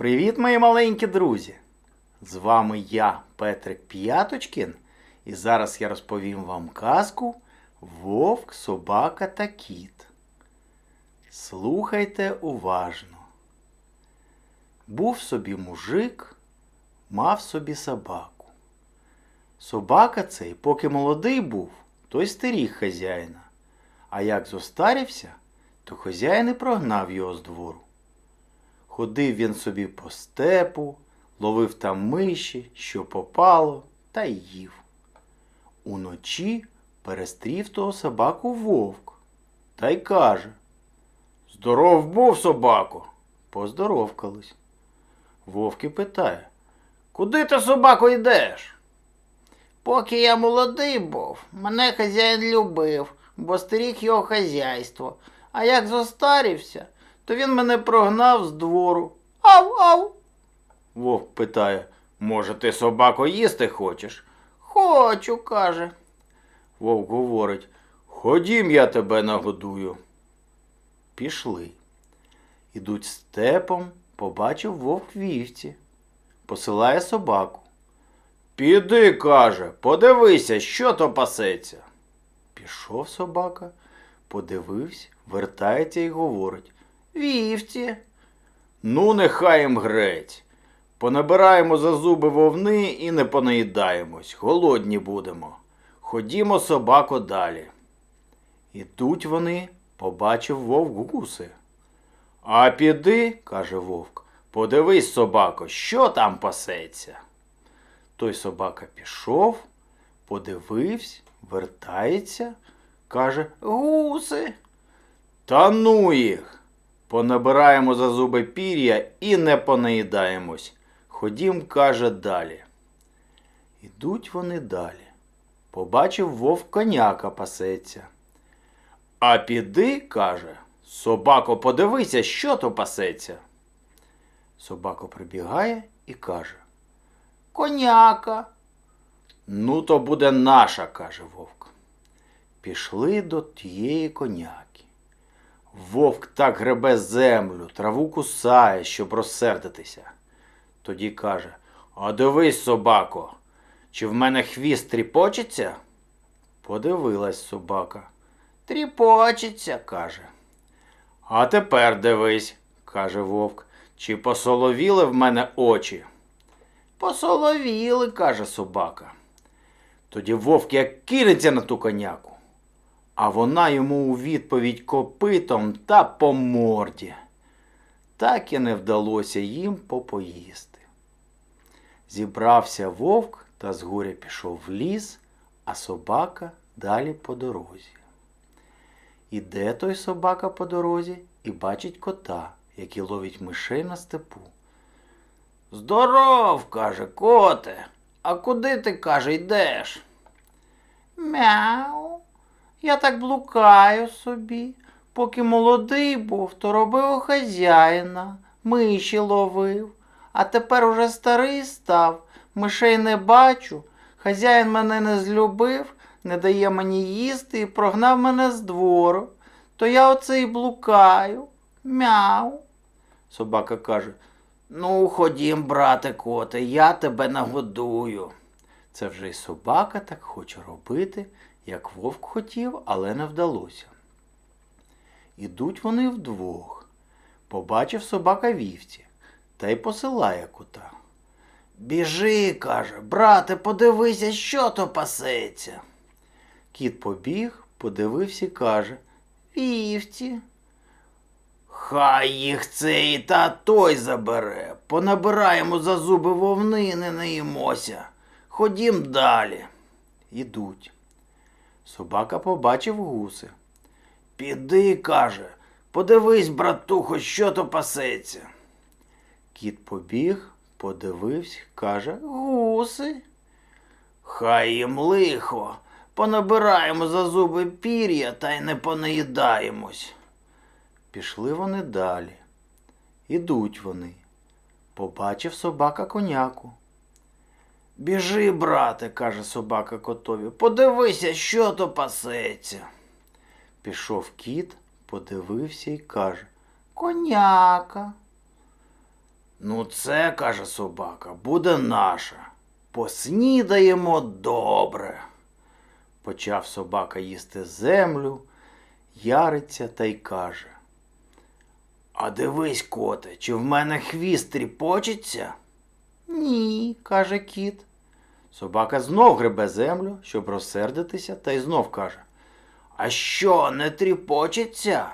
Привіт, мої маленькі друзі! З вами я, Петрик П'яточкін, і зараз я розповім вам казку Вовк, собака та кіт. Слухайте уважно. Був собі мужик, мав собі собаку. Собака цей, поки молодий був, той стеріг хазяїна. А як зостарівся, то хазяїн і прогнав його з двору. Ходив він собі по степу, ловив там миші, що попало, та й їв. Уночі перестрів того собаку вовк та й каже Здоров був, собако. Поздоровкались. Вовк і питає Куди ти, собако, йдеш? Поки я молодий був, мене хазяїн любив, бо стеріг його хазяйство. А як зостарівся, то він мене прогнав з двору. Ав, ав. Вовк питає Може, ти собако їсти хочеш? Хочу, каже. Вовк говорить Ходім, я тебе нагодую. Пішли. Ідуть степом, побачив вовк вівці. Посилає собаку. Піди, каже, подивися, що то пасеться. Пішов собака, подивився, вертається і говорить. Вівці. Ну, нехай їм греть. Понабираємо за зуби вовни і не понаїдаємось, голодні будемо. Ходімо, собако, далі. Ідуть вони, побачив вовк гуси. А піди, каже вовк, подивись, собако, що там пасеться. Той собака пішов, подивився, вертається, каже, Гуси. та ну їх. Понабираємо за зуби пір'я і не понаїдаємось. Ходім, каже, далі. Ідуть вони далі. Побачив вовк коняка пасеться. А піди, каже, собако, подивися, що то пасеться. Собако прибігає і каже. Коняка. Ну, то буде наша, каже вовк. Пішли до тієї коняки. Вовк так гребе землю, траву кусає, щоб розсердитися. Тоді каже: А дивись, собако, чи в мене хвіст тріпочеться? Подивилась собака. Тріпочеться. каже. А тепер дивись, каже вовк, чи посоловіли в мене очі? Посоловіли, каже собака. Тоді вовк як кинеться на ту коняку, а вона йому у відповідь копитом та по морді. Так і не вдалося їм попоїсти. Зібрався вовк та згоря пішов в ліс, а собака далі по дорозі. Іде той собака по дорозі і бачить кота, який ловить мишей на степу. Здоров, каже, коте. А куди ти, каже, йдеш? Мяу. Я так блукаю собі. Поки молодий був, то робив хазяїна, миші ловив. А тепер уже старий став, мишей не бачу. Хазяїн мене не злюбив, не дає мені їсти і прогнав мене з двору. То я оце і блукаю. Мяу. Собака каже, Ну, ходім, брате коте, я тебе нагодую. Це вже й собака так хоче робити, як вовк хотів, але не вдалося. Ідуть вони вдвох. Побачив собака вівці та й посилає кота. Біжи, каже, брате, подивися, що то пасеться. Кіт побіг, подивився і каже Вівці. Хай їх цей та той забере. Понабираємо за зуби вовни не наїмося. Ходім далі. Ідуть. Собака побачив гуси. Піди, каже, подивись, братухо, що то пасеться. Кіт побіг, подивився, каже Гуси. Хай їм лихо. Понабираємо за зуби пір'я та й не понаїдаємось. Пішли вони далі. Ідуть вони. Побачив собака коняку. Біжи, брате, каже собака котові, подивися, що то пасеться. Пішов кіт, подивився і каже Коняка. Ну, це, каже собака, буде наша. Поснідаємо добре. Почав собака їсти землю, яриться та й каже. А дивись, коте, чи в мене хвіст тріпочеться? Ні, каже кіт. Собака знов гребе землю, щоб розсердитися, та й знов каже. А що, не тріпочеться?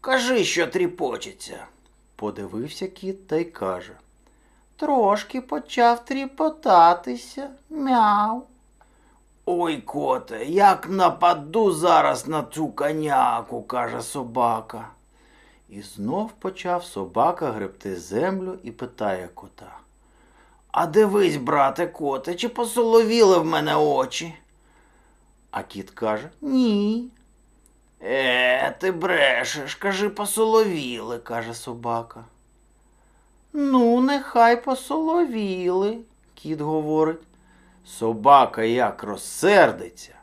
Кажи, що тріпочеться. Подивився кіт та й каже. Трошки почав тріпотатися. Мяу. Ой, коте, як нападу зараз на цю коняку, каже собака. І знов почав собака гребти землю і питає кота. А дивись, брате коте, чи посоловіли в мене очі? А кіт каже, Ні. Е, ти брешеш, кажи, посоловіли, каже собака. Ну, нехай посоловіли, кіт говорить. Собака як розсердиться,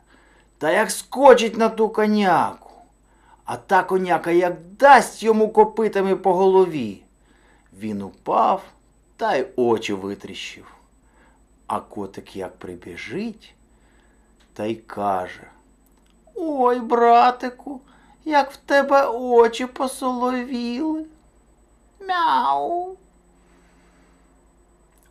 та як скочить на ту коняку. А та коняка як дасть йому копитами по голові. Він упав та й очі витріщив. А котик як прибіжить та й каже. Ой, братику, як в тебе очі посоловіли. Мяу.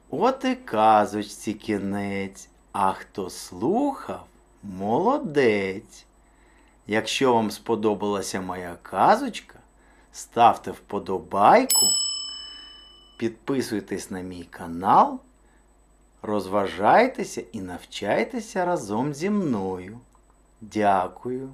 От і казочці кінець, а хто слухав, молодець. Якщо вам сподобалася моя казочка, ставте вподобайку, підписуйтесь на мій канал, розважайтеся і навчайтеся разом зі мною. Дякую.